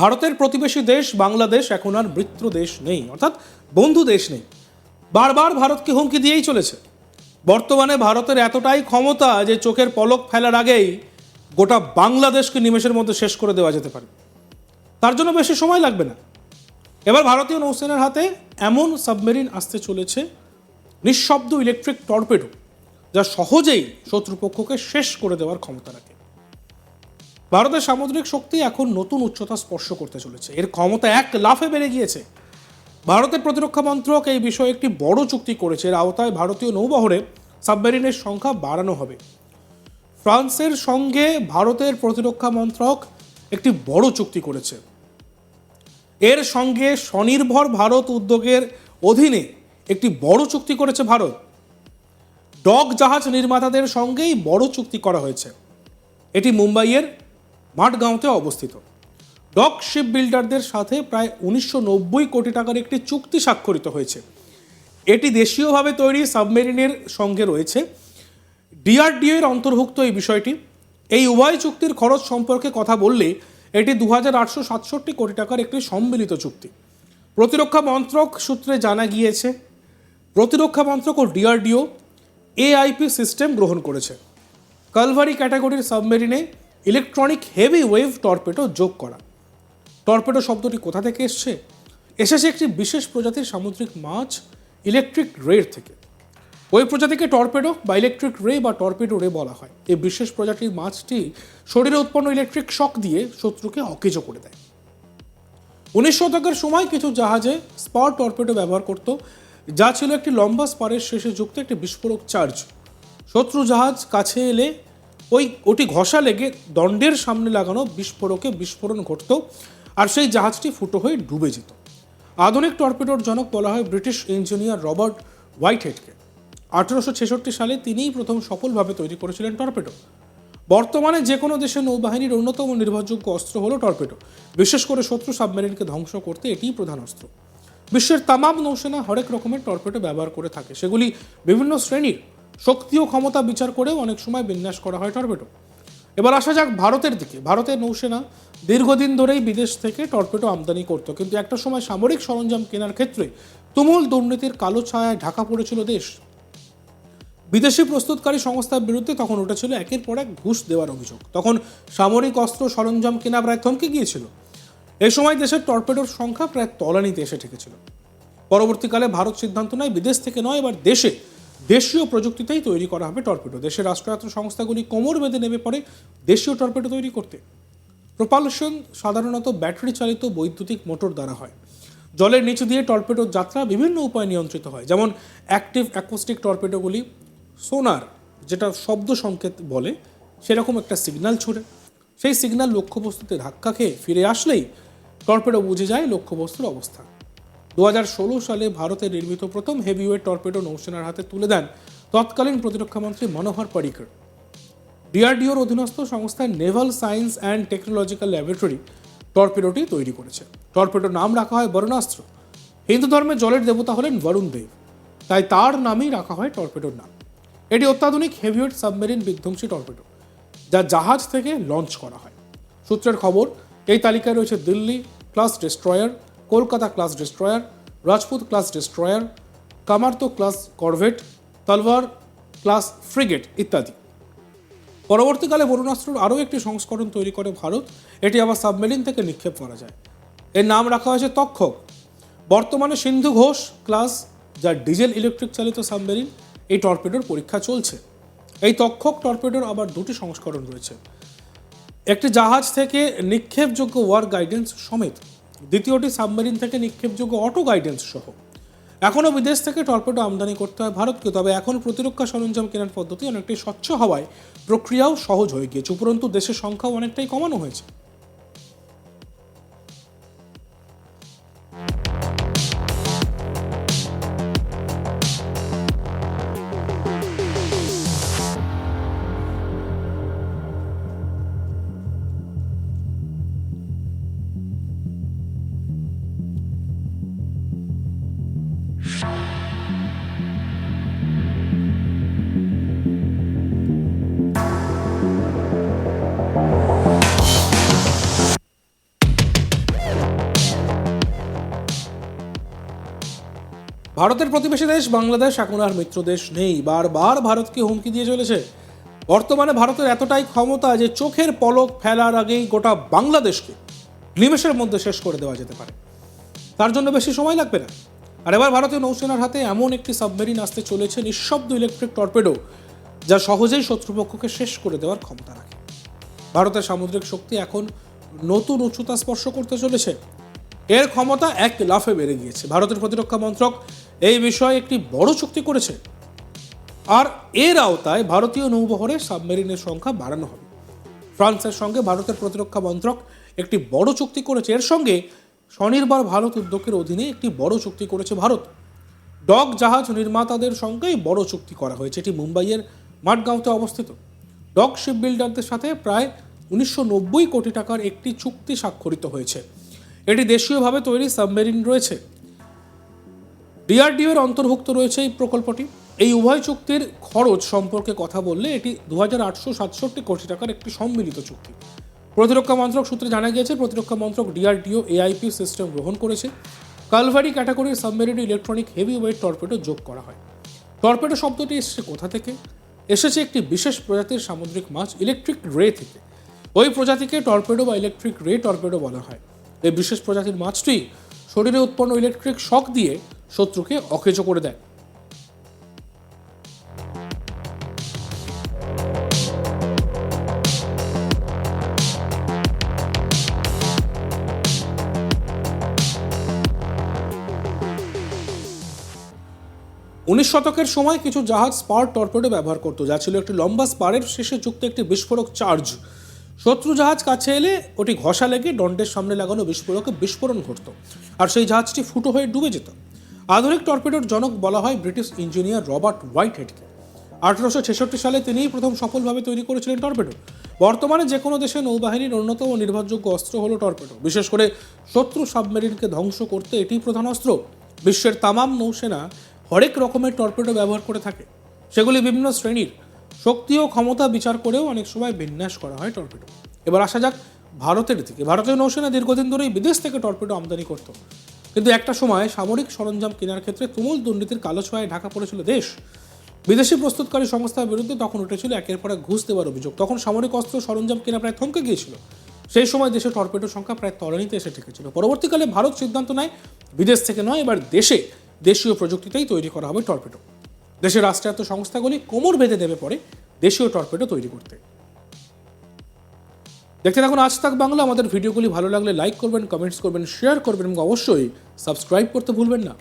ভারতের প্রতিবেশী দেশ বাংলাদেশ এখন আর মিত্র দেশ নেই, অর্থাৎ বন্ধু দেশ নেই। বারবার ভারতকে হুমকি দিয়েই চলেছে। বর্তমানে ভারতের এতটাই ক্ষমতা যে চোখের পলক ফেলার আগেই গোটা বাংলাদেশকে নিমেষের মধ্যে শেষ করে দেওয়া যেতে পারে। তার জন্য বেশি সময় লাগবে না। এবার ভারতীয় নৌসেনার হাতে এমন সাবমেরিন আসতে চলেছে, নিঃশব্দ ইলেকট্রিক টর্পেডো, যা সহজেই শত্রুপক্ষকে শেষ করে দেওয়ার ক্ষমতা রাখে। ভারতের সামুদ্রিক শক্তি এখন নতুন উচ্চতা স্পর্শ করতে চলেছে। এর ক্ষমতা এক লাফে বেড়ে গিয়েছে। ভারতের প্রতিরক্ষা মন্ত্রক এই বিষয়ে একটি বড় চুক্তি করেছে। এর আওতায় ভারতীয় নৌবহরে সাবমেরিনের সংখ্যা বাড়ানো হবে। ফ্রান্সের সঙ্গে ভারতের প্রতিরক্ষা মন্ত্রক একটি বড় চুক্তি করেছে। এর সঙ্গে স্বনির্ভর ভারত উদ্যোগের অধীনে একটি বড় চুক্তি করেছে ভারত। ডগ জাহাজ নির্মাতাদের সঙ্গেই বড় চুক্তি করা হয়েছে। এটি মুম্বাইয়ের মাঠগাঁওতে অবস্থিত। ডক শিপ বিল্ডারদের সাথে প্রায় উনিশশো নব্বই কোটি টাকার একটি চুক্তি স্বাক্ষরিত হয়েছে। এটি দেশীয়ভাবে তৈরি সাবমেরিনের সঙ্গে রয়েছে। ডিআরডিও এর অন্তর্ভুক্ত এই বিষয়টি। এই উভয় চুক্তির খরচ সম্পর্কে কথা বললে এটি দু হাজার আটশো সাতষট্টি কোটি টাকার একটি সম্মিলিত চুক্তি। প্রতিরক্ষা মন্ত্রক সূত্রে জানা গিয়েছে, প্রতিরক্ষা মন্ত্রক ও ডিআরডিও এআইপি সিস্টেম গ্রহণ করেছে। কালভারি ক্যাটাগরির সাবমেরিনে ইলেকট্রনিক হেভি ওয়েভ টর্পেডো যোগ করা। টর্পেডো শব্দটি কোথা থেকে এসছে? এসেছে একটি বিশেষ প্রজাতির সামুদ্রিক মাছ ইলেকট্রিক রের থেকে। ওই প্রজাতিকে টর্পেডো বা ইলেকট্রিক রে বা টর্পেডো রে বলা হয়। এই বিশেষ প্রজাতির মাছটি শরীরে উৎপন্ন ইলেকট্রিক শক দিয়ে শত্রুকে অকেজো করে দেয়। উনিশ শতকের সময় কিছু জাহাজে স্পার টর্পেডো ব্যবহার করত, যা ছিল একটি লম্বা স্পারের শেষে যুক্ত একটি বিস্ফোরক চার্জ শত্রু জাহাজ কাছে এলে ওই ওটি ঘষা লেগে দণ্ডের সামনে লাগানো বিস্ফোরকে বিস্ফোরণ ঘটত আর সেই জাহাজটি ফুটো হয়ে ডুবে যেত। আধুনিক টর্পেডোর জনক বলা হয় ব্রিটিশ ইঞ্জিনিয়ার রবার্ট হোয়াইটহেডকে। আঠেরোশো ছেষট্টি সালে তিনিই প্রথম সফলভাবে তৈরি করেছিলেন টর্পেডো। বর্তমানে যে কোনো দেশের নৌবাহিনীর অন্যতম নির্ভরযোগ্য অস্ত্র হলো টর্পেডো। বিশেষ করে শত্রু সাবমেরিনকে ধ্বংস করতে এটিই প্রধান অস্ত্র। বিশ্বের তামাম নৌসেনা হরেক রকমের টর্পেডো ব্যবহার করে থাকে। সেগুলি বিভিন্ন শ্রেণির শক্তি ও ক্ষমতা বিচার করেও অনেক সময় বিন্যাস করা হয় টর্পেডো। এবার আসা যাক ভারতের দিকে। ভারতের নৌসেনা দীর্ঘদিন ধরেই বিদেশ থেকে টর্পেডো আমদানি করতো, কিন্তু একটা সময় সামরিক সরঞ্জাম কেনার ক্ষেত্রে তুমুল দুর্নীতির কালো ছায়ায় ঢাকা পড়েছিল দেশ। বিদেশি প্রস্তুতকারী সংস্থার বিরুদ্ধে তখন উঠেছিল একের পর এক ঘুষ দেওয়ার অভিযোগ। তখন সামরিক অস্ত্র সরঞ্জাম কেনা প্রায় থমকে গিয়েছিল। এই সময় দেশের টর্পেডোর সংখ্যা প্রায় তলানিতে এসে ঠেকেছিল। পরবর্তীকালে ভারত সিদ্ধান্ত নেয় বিদেশ থেকে নয়, এবার দেশে দেশীয় প্রযুক্তিতেই তৈরি করা হবে টর্পেডো। দেশের রাষ্ট্রায়ত্ত সংস্থাগুলি কোমর বেঁধে নেমে পড়ে দেশীয় টর্পেডো তৈরি করতে। প্রপালশন সাধারণত ব্যাটারি চালিত বৈদ্যুতিক মোটর দ্বারা হয়। জলের নিচে দিয়ে টর্পেডোর যাত্রা বিভিন্ন উপায়ে নিয়ন্ত্রিত হয়। যেমন অ্যাক্টিভ অ্যাকোস্টিক টর্পেডোগুলি, সোনার, যেটা শব্দ সংকেত বলে, সেরকম একটা সিগন্যাল ছড়ে। সেই সিগন্যাল লক্ষ্যবস্তুতে ধাক্কা খেয়ে ফিরে আসলেই টর্পেডো বুঝে যায় লক্ষ্যবস্তুর অবস্থা। দু হাজার ষোলো সালে ভারতে নির্মিত প্রথম হেভিওয়েট টর্পেডো নৌসেনার হাতে তুলে দেন তৎকালীন প্রতিরক্ষামন্ত্রী মনোহর পারিকর। ডিআরডিওর অধীনস্থ সংস্থা naval science and technological laboratory টর্পেডোটি তৈরি করেছে। টর্পেডোর নাম রাখা হয় বরুণাস্ত্র। হিন্দু ধর্মে জলের দেবতা হলেন বরুণ দেব। তাই তার নামেই রাখা হয় টর্পেডোর নাম। এটি অত্যাধুনিক হেভিওয়েট সাবমেরিন বিধ্বংসী টর্পেডো, যা জাহাজ থেকে লঞ্চ করা হয়। সূত্রের খবর, এই তালিকায় রয়েছে Delhi class destroyer Kolkata class destroyer, Rajput class destroyer, Kamorta class corvette, Talwar class frigate ইত্যাদি। পরবর্তীকালে বরুণাস্ত্রর আরও একটি সংস্করণ তৈরি করে ভারত। এটি আবার সাবমেরিন থেকে নিক্ষেপ করা যায়। এর নাম রাখা হয়েছে তক্ষক। বর্তমানে সিন্ধু ঘোষ ক্লাস যা ডিজেল ইলেকট্রিক চালিত সাবমেরিন, এই টর্পেডোর পরীক্ষা চলছে। এই তক্ষক টর্পেডোর আবার দুটি সংস্করণ রয়েছে। একটি জাহাজ থেকে নিক্ষেপযোগ্য ওয়ার গাইডেন্স সমেত দ্বিতীয়টি সাবমেরিন থেকে নিক্ষেপযোগ্য অটো গাইডেন্স সহ। এখনও বিদেশ থেকে টর্পেডো আমদানি করতে হয় ভারতকে, তবে এখন প্রতিরক্ষা সরঞ্জাম কেনার পদ্ধতি অনেকটাই স্বচ্ছ হওয়ায় প্রক্রিয়াও সহজ হয়ে গিয়েছে। উপরন্তু দেশের সংখ্যাও অনেকটাই কমানো হয়েছে। ভারতের প্রতিবেশী দেশ বাংলাদেশ, এখন আর মিত্র দেশ নেই। বারবার ভারতকে হুমকি দিয়ে চলেছে। বর্তমানে ভারতের এতটাই ক্ষমতা যে চোখের পলক ফেলার আগেই গোটা বাংলাদেশকে নিমেষের মধ্যে শেষ করে দেওয়া যেতে পারে। তার জন্য বেশি সময় লাগবে না। আর এবার ভারতীয় নৌসেনার হাতে এমন একটি সাবমেরিন আসতে চলেছে, নিঃশব্দ ইলেকট্রিক টর্পেডো যা সহজেই শত্রুপক্ষকে শেষ করে দেওয়ার ক্ষমতা রাখে। ভারতের সামুদ্রিক শক্তি এখন নতুন উচ্চতা স্পর্শ করতে চলেছে। এর ক্ষমতা এক লাফে বেড়ে গিয়েছে। ভারতের প্রতিরক্ষা মন্ত্রক এই বিষয়ে একটি বড় চুক্তি করেছে। আর এর আওতায় ভারতীয় নৌবহরে সাবমেরিনের সংখ্যা বাড়ানো হবে। ফ্রান্সের সঙ্গে ভারতের প্রতিরক্ষা মন্ত্রক একটি বড় চুক্তি করেছে। এর সঙ্গে স্বনির্ভর ভারত উদ্যোগের অধীনে একটি বড় চুক্তি করেছে ভারত। ডক জাহাজ নির্মাতাদের সঙ্গেই বড় চুক্তি করা হয়েছে। এটি মুম্বাইয়ের মাঠগাঁওতে অবস্থিত। ডক শিপ বিল্ডারদের সাথে প্রায় উনিশশো নব্বই কোটি টাকার একটি চুক্তি স্বাক্ষরিত হয়েছে। এটি দেশীয়ভাবে তৈরি সাবমেরিন রয়েছে। ডিআরডিও এর অন্তর্ভুক্ত রয়েছে এই প্রকল্পটি। এই উভয় চুক্তির খরচ সম্পর্কে কথা বললে এটি দু হাজার আটশো সাতষট্টি কোটি টাকার একটি সম্মিলিত চুক্তি। প্রতিরক্ষা মন্ত্রক সূত্রে জানা গিয়েছে, প্রতিরক্ষা মন্ত্রক ডিআরডিও এআইপি সিস্টেম গ্রহণ করেছে। কালভারি ক্যাটাগরির সাবমেরিনে ইলেকট্রনিক হেভি ওয়েট টর্পেডো যোগ করা হয়। টর্পেডো শব্দটি এসেছে কোথা থেকে? এসেছে একটি বিশেষ প্রজাতির সামুদ্রিক মাছ, ইলেকট্রিক রে থেকে। ওই প্রজাতিকে টর্পেডো বা ইলেকট্রিক রে টর্পেডো বলা হয়। এই বিশেষ প্রজাতির মাছটি শরীরে উৎপন্ন ইলেকট্রিক শক দিয়ে শত্রুকে অকেজো করে দেয়। উনিশ শতকের সময় কিছু জাহাজ স্পার টর্পেডো ব্যবহার করতো, যা ছিল একটি লম্বা স্পারের শেষে যুক্ত একটি বিস্ফোরক চার্জ। শত্রু জাহাজ কাছে এলে ওটি ঘষা লেগে দণ্ডের সামনে লাগানো বিস্ফোরকে বিস্ফোরণ ঘটতো, আর সেই জাহাজটি ফুটো হয়ে ডুবে যেত। আধুনিক টর্পেডোর জনক বলা হয় ব্রিটিশ ইঞ্জিনিয়ার রবার্ট হোয়াইট হেডকে আঠারোশো ছেষট্টি সালে তিনিই প্রথম সফলভাবে তৈরি করেছিলেন টর্পেডো। বর্তমানে যে কোনো দেশের নৌবাহিনীর অন্যতম নির্ভরযোগ্য অস্ত্র হলো টর্পেডো। বিশেষ করে শত্রু সাবমেরিনকে ধ্বংস করতে এটি প্রধান অস্ত্র। বিশ্বের তামাম নৌসেনা হরেক রকমের টর্পেডো ব্যবহার করে থাকে। সেগুলি বিভিন্ন শ্রেণির। শক্তি ও ক্ষমতা বিচার করেও অনেক সময় বিন্যাস করা হয় টর্পেডো এবার আসা যাক ভারতের দিকে। ভারতীয় নৌসেনা দীর্ঘদিন ধরেই বিদেশ থেকে টর্পেডো আমদানি করত। কিন্তু একটা সময় সামরিক সরঞ্জাম কেনার ক্ষেত্রে তুমুল দুর্নীতির কালো ছোঁয়ায় ঢাকা পড়েছিল দেশ। বিদেশি প্রস্তুতকারী সংস্থার বিরুদ্ধে তখন উঠেছিল একের পর এক ঘুষ দেওয়ার অভিযোগ। তখন সামরিক অস্ত্র সরঞ্জাম কেনা প্রায় থমকে গিয়েছিল। সেই সময় দেশে টর্পেডোর সংখ্যা প্রায় তলানিতে এসে ঠেকেছিল। পরবর্তীকালে ভারত সিদ্ধান্ত নেয়, বিদেশ থেকে নয়, এবার দেশে দেশীয় প্রযুক্তিতেই তৈরি করা হবে টর্পেডো। দেশের রাষ্ট্রায়ত্ত সংস্থাগুলি কোমর বেঁধে দেবে পরে দেশীয় টর্পেডো তৈরি করতে। দেখতে থাকুন আজ তাক বাংলা। আমাদের ভিডিওগুলি ভালো লাগলে লাইক করবেন কমেন্টস করবেন শেয়ার করবেন এবং অবশ্যই সাবস্ক্রাইব করতে ভুলবেন না।